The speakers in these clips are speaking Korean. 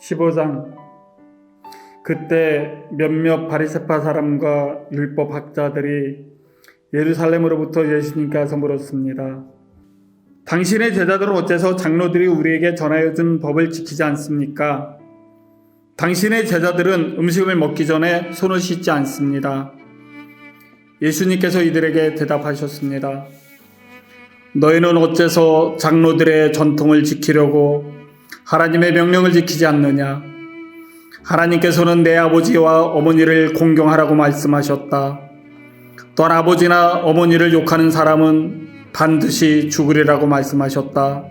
15장 그때 몇몇 바리새파 사람과 율법 학자들이 예루살렘으로부터 예수님께 와서 물었습니다. 당신의 제자들은 어째서 장로들이 우리에게 전하여 준 법을 지키지 않습니까? 당신의 제자들은 음식을 먹기 전에 손을 씻지 않습니다. 예수님께서 이들에게 대답하셨습니다. 너희는 어째서 장로들의 전통을 지키려고 하나님의 명령을 지키지 않느냐? 하나님께서는 내 아버지와 어머니를 공경하라고 말씀하셨다. 또한 아버지나 어머니를 욕하는 사람은 반드시 죽으리라고 말씀하셨다.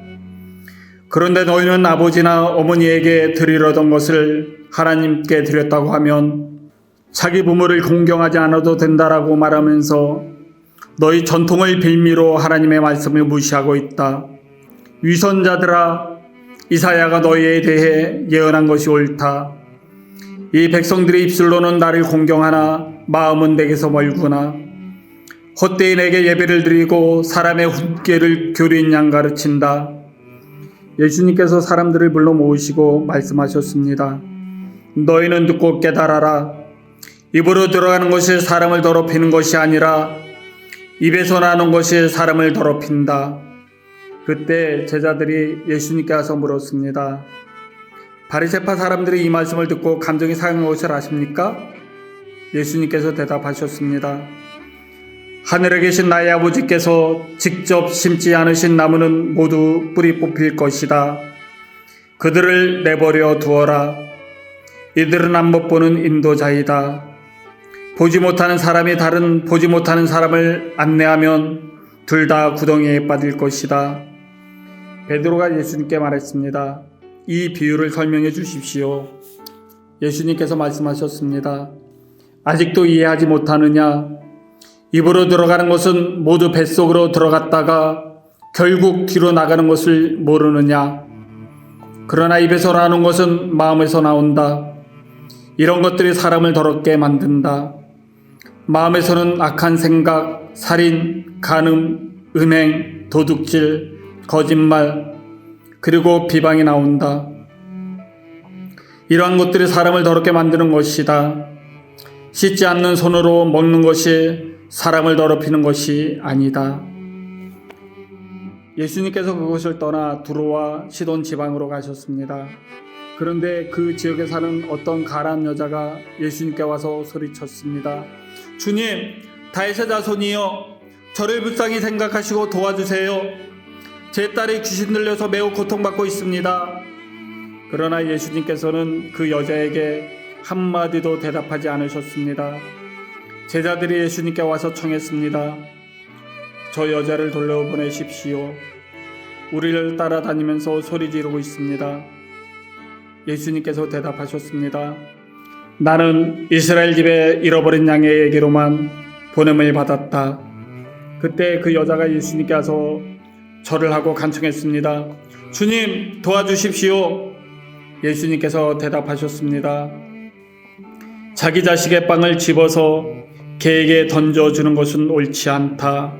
그런데 너희는 아버지나 어머니에게 드리려던 것을 하나님께 드렸다고 하면 자기 부모를 공경하지 않아도 된다라고 말하면서 너희 전통을 빌미로 하나님의 말씀을 무시하고 있다. 위선자들아, 이사야가 너희에 대해 예언한 것이 옳다. 이 백성들의 입술로는 나를 공경하나 마음은 내게서 멀구나. 헛되이 내게 예배를 드리고 사람의 훈계를 교리인 양 가르친다. 예수님께서 사람들을 불러 모으시고 말씀하셨습니다. 너희는 듣고 깨달아라. 입으로 들어가는 것이 사람을 더럽히는 것이 아니라 입에서 나는 것이 사람을 더럽힌다. 그때 제자들이 예수님께 와서 물었습니다. 바리새파 사람들이 이 말씀을 듣고 감정이 상한 것을 아십니까? 예수님께서 대답하셨습니다. 하늘에 계신 나의 아버지께서 직접 심지 않으신 나무는 모두 뿌리 뽑힐 것이다. 그들을 내버려 두어라. 이들은 안 못 보는 인도자이다. 보지 못하는 사람이 다른 보지 못하는 사람을 안내하면 둘 다 구덩이에 빠질 것이다. 베드로가 예수님께 말했습니다. 이 비유를 설명해 주십시오. 예수님께서 말씀하셨습니다. 아직도 이해하지 못하느냐? 입으로 들어가는 것은 모두 뱃속으로 들어갔다가 결국 뒤로 나가는 것을 모르느냐? 그러나 입에서 나오는 것은 마음에서 나온다. 이런 것들이 사람을 더럽게 만든다. 마음에서는 악한 생각, 살인, 간음, 은행, 도둑질, 거짓말, 그리고 비방이 나온다. 이러한 것들이 사람을 더럽게 만드는 것이다. 씻지 않는 손으로 먹는 것이 사람을 더럽히는 것이 아니다. 예수님께서 그곳을 떠나 두로와 시돈 지방으로 가셨습니다. 그런데 그 지역에 사는 어떤 가란 여자가 예수님께 와서 소리쳤습니다. 주님, 다윗의 자손이여, 저를 불쌍히 생각하시고 도와주세요. 제 딸이 귀신 들려서 매우 고통받고 있습니다. 그러나 예수님께서는 그 여자에게 한마디도 대답하지 않으셨습니다. 제자들이 예수님께 와서 청했습니다. 저 여자를 돌려보내십시오. 우리를 따라다니면서 소리 지르고 있습니다. 예수님께서 대답하셨습니다. 나는 이스라엘 집에 잃어버린 양에게로만 보냄을 받았다. 그때 그 여자가 예수님께 와서 절을 하고 간청했습니다. 주님 도와주십시오. 예수님께서 대답하셨습니다. 자기 자식의 빵을 집어서 개에게 던져주는 것은 옳지 않다.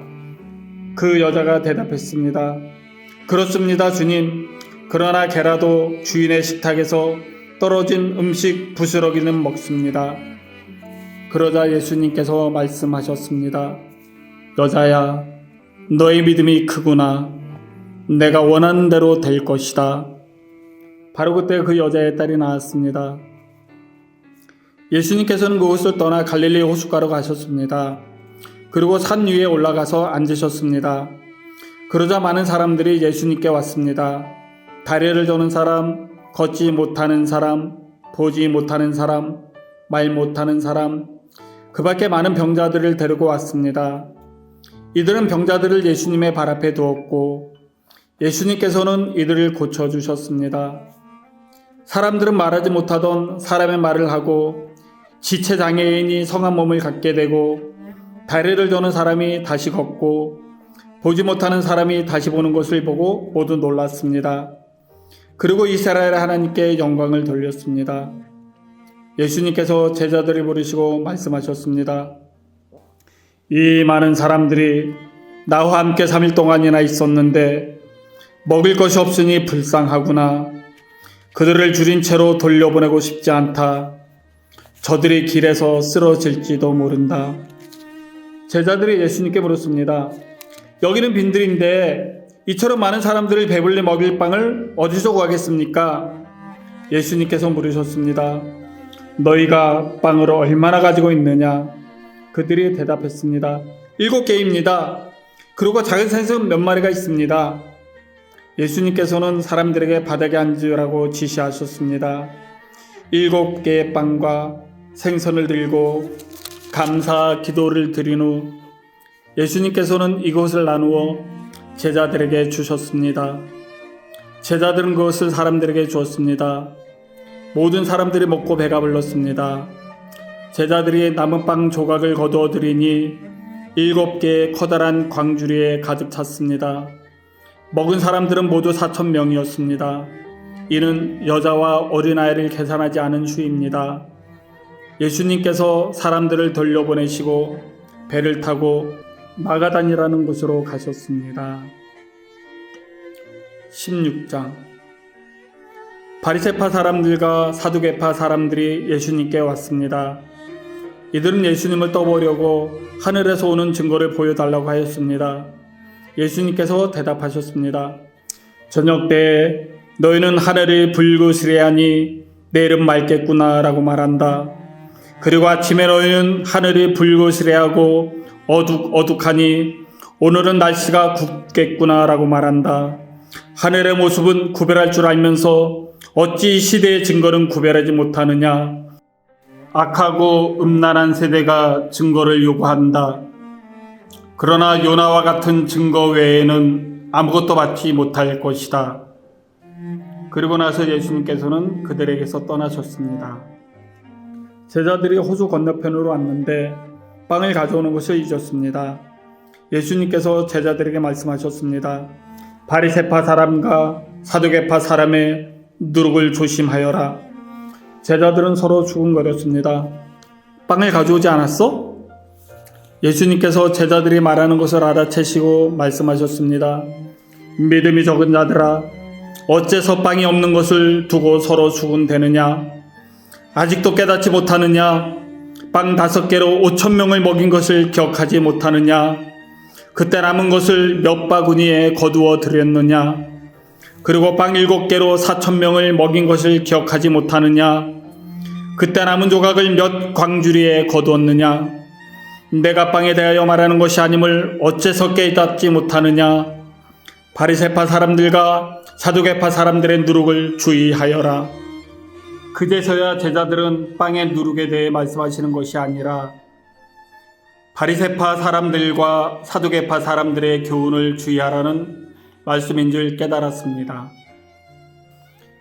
그 여자가 대답했습니다. 그렇습니다, 주님. 그러나 개라도 주인의 식탁에서 떨어진 음식 부스러기는 먹습니다. 그러자 예수님께서 말씀하셨습니다. 여자야, 너의 믿음이 크구나. 내가 원하는 대로 될 것이다. 바로 그때 그 여자의 딸이 나왔습니다. 예수님께서는 그곳을 떠나 갈릴리 호숫가로 가셨습니다. 그리고 산 위에 올라가서 앉으셨습니다. 그러자 많은 사람들이 예수님께 왔습니다. 다리를 저는 사람, 걷지 못하는 사람, 보지 못하는 사람, 말 못하는 사람, 그 밖에 많은 병자들을 데리고 왔습니다. 이들은 병자들을 예수님의 발 앞에 두었고, 예수님께서는 이들을 고쳐주셨습니다. 사람들은 말하지 못하던 사람의 말을 하고, 지체장애인이 성한 몸을 갖게 되고, 다리를 저는 사람이 다시 걷고, 보지 못하는 사람이 다시 보는 것을 보고 모두 놀랐습니다. 그리고 이스라엘 하나님께 영광을 돌렸습니다. 예수님께서 제자들을 부르시고 말씀하셨습니다. 이 많은 사람들이 나와 함께 3일 동안이나 있었는데 먹을 것이 없으니 불쌍하구나. 그들을 줄인 채로 돌려보내고 싶지 않다. 저들이 길에서 쓰러질지도 모른다. 제자들이 예수님께 물었습니다. 여기는 빈들인데 이처럼 많은 사람들을 배불리 먹일 빵을 어디서 구하겠습니까? 예수님께서 물으셨습니다. 너희가 빵을 얼마나 가지고 있느냐? 그들이 대답했습니다. 일곱 개입니다. 그리고 작은 생선 몇 마리가 있습니다. 예수님께서는 사람들에게 바닥에 앉으라고 지시하셨습니다. 일곱 개의 빵과 생선을 들고 감사 기도를 드린 후 예수님께서는 이것을 나누어 제자들에게 주셨습니다. 제자들은 그것을 사람들에게 주었습니다. 모든 사람들이 먹고 배가 불렀습니다. 제자들이 남은 빵 조각을 거두어 드리니 일곱 개의 커다란 광주리에 가득 찼습니다. 먹은 사람들은 모두 사천 명이었습니다. 이는 여자와 어린아이를 계산하지 않은 수입니다. 예수님께서 사람들을 돌려보내시고 배를 타고 마가단이라는 곳으로 가셨습니다. 16장 바리새파 사람들과 사두개파 사람들이 예수님께 왔습니다. 이들은 예수님을 떠보려고 하늘에서 오는 증거를 보여달라고 하였습니다. 예수님께서 대답하셨습니다. 저녁 때 너희는 하늘이 붉으시래하니 내일은 맑겠구나라고 말한다. 그리고 아침에 너희는 하늘이 붉으시래하고 어둑 어둑하니 오늘은 날씨가 굽겠구나라고 말한다. 하늘의 모습은 구별할 줄 알면서 어찌 이 시대의 증거는 구별하지 못하느냐? 악하고 음란한 세대가 증거를 요구한다. 그러나 요나와 같은 증거 외에는 아무것도 받지 못할 것이다. 그리고 나서 예수님께서는 그들에게서 떠나셨습니다. 제자들이 호수 건너편으로 왔는데 빵을 가져오는 것을 잊었습니다. 예수님께서 제자들에게 말씀하셨습니다. 바리세파 사람과 사두개파 사람의 누룩을 조심하여라. 제자들은 서로 죽음거렸습니다. 빵을 가져오지 않았어? 예수님께서 제자들이 말하는 것을 알아채시고 말씀하셨습니다. 믿음이 적은 자들아, 어째서 빵이 없는 것을 두고 서로 수군대느냐? 아직도 깨닫지 못하느냐? 빵 다섯 개로 오천 명을 먹인 것을 기억하지 못하느냐? 그때 남은 것을 몇 바구니에 거두어 드렸느냐? 그리고 빵 일곱 개로 사천 명을 먹인 것을 기억하지 못하느냐? 그때 남은 조각을 몇 광주리에 거두었느냐? 내가 빵에 대하여 말하는 것이 아님을 어째서 깨닫지 못하느냐? 바리새파 사람들과 사두개파 사람들의 누룩을 주의하여라. 그제서야 제자들은 빵의 누룩에 대해 말씀하시는 것이 아니라 바리새파 사람들과 사두개파 사람들의 교훈을 주의하라는 말씀인 줄 깨달았습니다.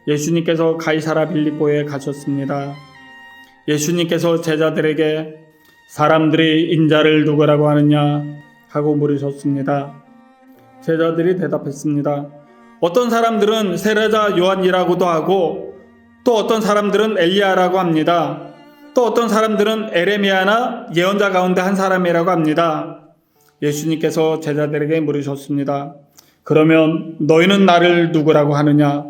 예수님께서 가이사라 빌립보에 가셨습니다. 예수님께서 제자들에게 사람들이 인자를 누구라고 하느냐 하고 물으셨습니다. 제자들이 대답했습니다. 어떤 사람들은 세례자 요한이라고도 하고 또 어떤 사람들은 엘리야라고 합니다. 또 어떤 사람들은 에레미야나 예언자 가운데 한 사람이라고 합니다. 예수님께서 제자들에게 물으셨습니다. 그러면 너희는 나를 누구라고 하느냐?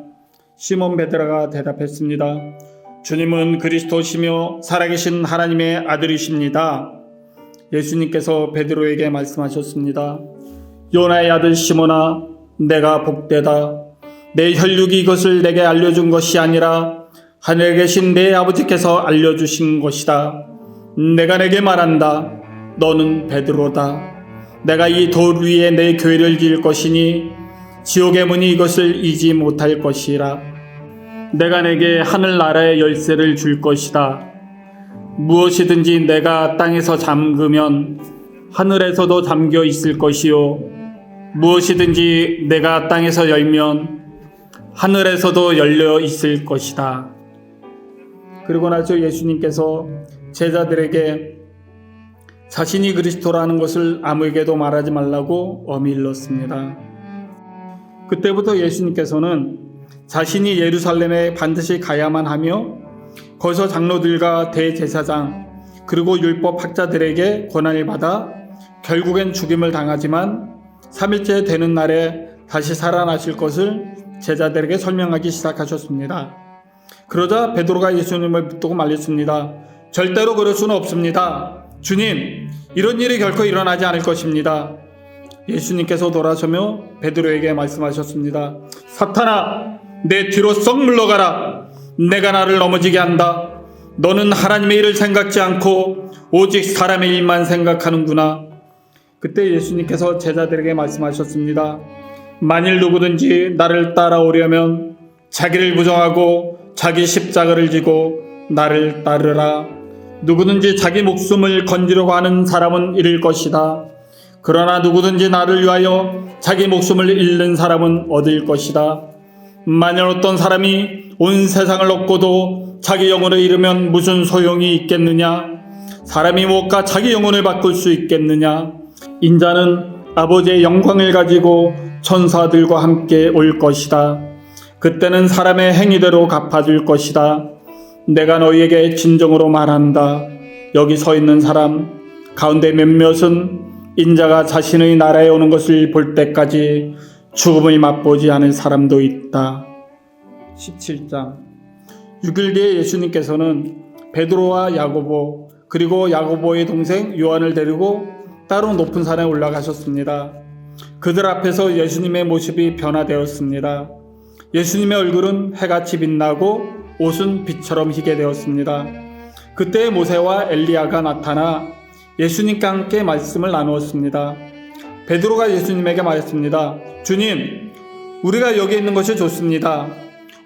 시몬 베드라가 대답했습니다. 주님은 그리스도시며 살아계신 하나님의 아들이십니다. 예수님께서 베드로에게 말씀하셨습니다. 요나의 아들 시몬아, 내가 복되다. 내 혈육이 이것을 내게 알려준 것이 아니라 하늘에 계신 내 아버지께서 알려주신 것이다. 내가 내게 말한다. 너는 베드로다. 내가 이 돌 위에 내 교회를 지을 것이니 지옥의 문이 이것을 이지 못할 것이라. 내가 내게 하늘 나라의 열쇠를 줄 것이다. 무엇이든지 내가 땅에서 잠그면 하늘에서도 잠겨 있을 것이요. 무엇이든지 내가 땅에서 열면 하늘에서도 열려 있을 것이다. 그리고 나서 예수님께서 제자들에게 자신이 그리스도라는 것을 아무에게도 말하지 말라고 어미 일렀습니다. 그때부터 예수님께서는 자신이 예루살렘에 반드시 가야만 하며 거기서 장로들과 대제사장 그리고 율법 학자들에게 권한을 받아 결국엔 죽임을 당하지만 3일째 되는 날에 다시 살아나실 것을 제자들에게 설명하기 시작하셨습니다. 그러자 베드로가 예수님을 붙들고 말렸습니다. 절대로 그럴 수는 없습니다. 주님, 이런 일이 결코 일어나지 않을 것입니다. 예수님께서 돌아서며 베드로에게 말씀하셨습니다. 사탄아, 내 뒤로 썩 물러가라. 내가 나를 넘어지게 한다. 너는 하나님의 일을 생각지 않고 오직 사람의 일만 생각하는구나. 그때 예수님께서 제자들에게 말씀하셨습니다. 만일 누구든지 나를 따라오려면 자기를 부정하고 자기 십자가를 지고 나를 따르라. 누구든지 자기 목숨을 건지려고 하는 사람은 잃을 것이다. 그러나 누구든지 나를 위하여 자기 목숨을 잃는 사람은 얻을 것이다. 만일 어떤 사람이 온 세상을 얻고도 자기 영혼을 잃으면 무슨 소용이 있겠느냐? 사람이 무엇과 자기 영혼을 바꿀 수 있겠느냐? 인자는 아버지의 영광을 가지고 천사들과 함께 올 것이다. 그때는 사람의 행위대로 갚아줄 것이다. 내가 너희에게 진정으로 말한다. 여기 서 있는 사람 가운데 몇몇은 인자가 자신의 나라에 오는 것을 볼 때까지 죽음을 맛보지 않은 사람도 있다. 17장 6일 뒤에 예수님께서는 베드로와 야고보 그리고 야고보의 동생 요한을 데리고 따로 높은 산에 올라가셨습니다. 그들 앞에서 예수님의 모습이 변화되었습니다. 예수님의 얼굴은 해같이 빛나고 옷은 빛처럼 희게 되었습니다. 그때 모세와 엘리야가 나타나 예수님과 함께 말씀을 나누었습니다. 베드로가 예수님에게 말했습니다. 주님, 우리가 여기 있는 것이 좋습니다.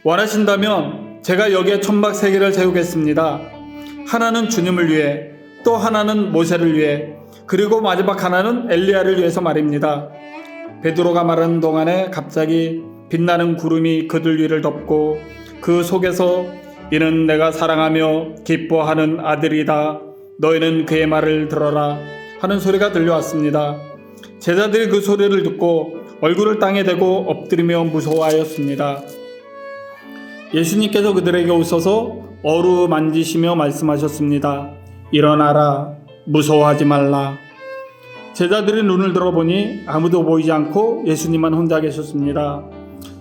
원하신다면 제가 여기에 천막 세 개를 세우겠습니다. 하나는 주님을 위해, 또 하나는 모세를 위해, 그리고 마지막 하나는 엘리야를 위해서 말입니다. 베드로가 말하는 동안에 갑자기 빛나는 구름이 그들 위를 덮고 그 속에서 이는 내가 사랑하며 기뻐하는 아들이다. 너희는 그의 말을 들어라. 하는 소리가 들려왔습니다. 제자들이 그 소리를 듣고 얼굴을 땅에 대고 엎드리며 무서워하였습니다. 예수님께서 그들에게 오셔서 어루만지시며 말씀하셨습니다. 일어나라. 무서워하지 말라. 제자들이 눈을 들어보니 아무도 보이지 않고 예수님만 혼자 계셨습니다.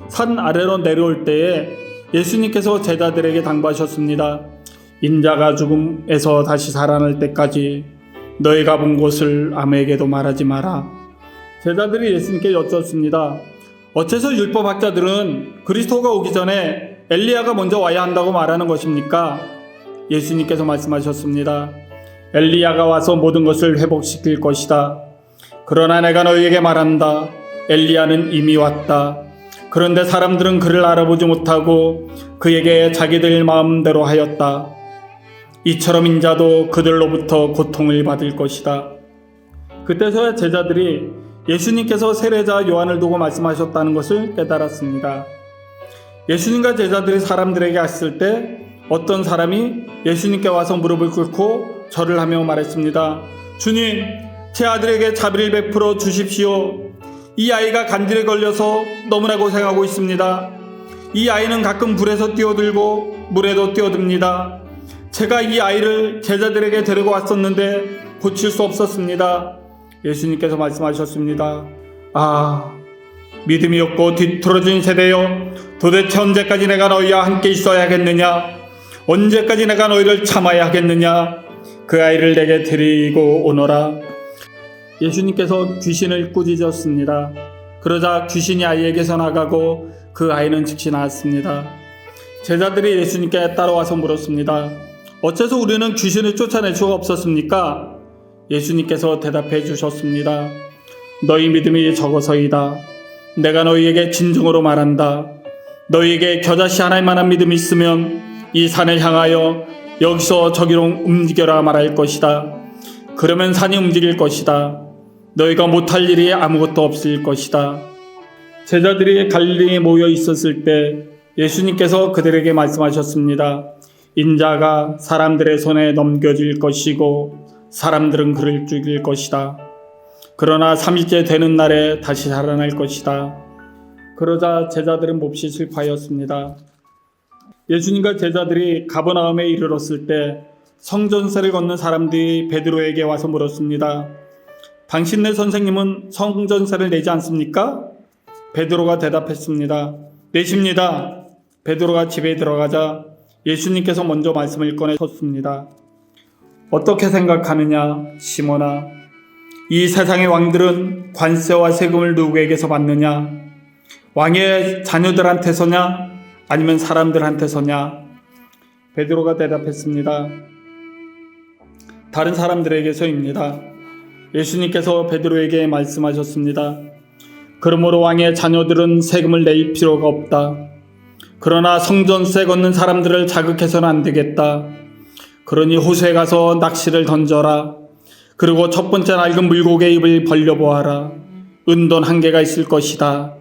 산 아래로 내려올 때에 예수님께서 제자들에게 당부하셨습니다. 인자가 죽음에서 다시 살아날 때까지 너희가 본 곳을 아무에게도 말하지 마라. 제자들이 예수님께 여쭙습니다. 어째서 율법학자들은 그리스도가 오기 전에 엘리야가 먼저 와야 한다고 말하는 것입니까? 예수님께서 말씀하셨습니다. 엘리야가 와서 모든 것을 회복시킬 것이다. 그러나 내가 너희에게 말한다. 엘리야는 이미 왔다. 그런데 사람들은 그를 알아보지 못하고 그에게 자기들 마음대로 하였다. 이처럼 인자도 그들로부터 고통을 받을 것이다. 그때서야 제자들이 예수님께서 세례자 요한을 두고 말씀하셨다는 것을 깨달았습니다. 예수님과 제자들이 사람들에게 갔을 때 어떤 사람이 예수님께 와서 무릎을 꿇고 절을 하며 말했습니다. 주님, 제 아들에게 자비를 베풀어 주십시오. 이 아이가 간질에 걸려서 너무나 고생하고 있습니다. 이 아이는 가끔 불에서 뛰어들고 물에도 뛰어듭니다. 제가 이 아이를 제자들에게 데리고 왔었는데 고칠 수 없었습니다. 예수님께서 말씀하셨습니다. 아, 믿음이 없고 뒤틀어진 세대여, 도대체 언제까지 내가 너희와 함께 있어야 하겠느냐? 언제까지 내가 너희를 참아야 하겠느냐? 그 아이를 내게 데리고 오너라. 예수님께서 귀신을 꾸짖었습니다. 그러자 귀신이 아이에게서 나가고 그 아이는 즉시 나았습니다. 제자들이 예수님께 따라와서 물었습니다. 어째서 우리는 귀신을 쫓아낼 수가 없었습니까? 예수님께서 대답해 주셨습니다. 너희 믿음이 적어서이다. 내가 너희에게 진정으로 말한다. 너희에게 겨자씨 하나만한 믿음이 있으면 이 산을 향하여 여기서 저기로 움직여라 말할 것이다. 그러면 산이 움직일 것이다. 너희가 못할 일이 아무것도 없을 것이다. 제자들이 갈릴리에 모여 있었을 때 예수님께서 그들에게 말씀하셨습니다. 인자가 사람들의 손에 넘겨질 것이고 사람들은 그를 죽일 것이다. 그러나 3일째 되는 날에 다시 살아날 것이다. 그러자 제자들은 몹시 슬퍼하였습니다. 예수님과 제자들이 가버나움에 이르렀을 때 성전세를 걷는 사람들이 베드로에게 와서 물었습니다. 당신네 선생님은 성전세를 내지 않습니까? 베드로가 대답했습니다. 내십니다. 베드로가 집에 들어가자 예수님께서 먼저 말씀을 꺼내셨습니다. 어떻게 생각하느냐, 시몬아? 이 세상의 왕들은 관세와 세금을 누구에게서 받느냐? 왕의 자녀들한테서냐? 아니면 사람들한테서냐? 베드로가 대답했습니다. 다른 사람들에게서입니다. 예수님께서 베드로에게 말씀하셨습니다. 그러므로 왕의 자녀들은 세금을 낼 필요가 없다. 그러나 성전세 걷는 사람들을 자극해서는 안 되겠다. 그러니 호수에 가서 낚시를 던져라. 그리고 첫 번째 낡은 물고기 입을 벌려보아라. 은돈 한 개가 있을 것이다.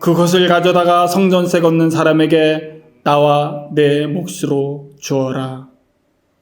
그것을 가져다가 성전세 걷는 사람에게 나와 내 몫으로 주어라.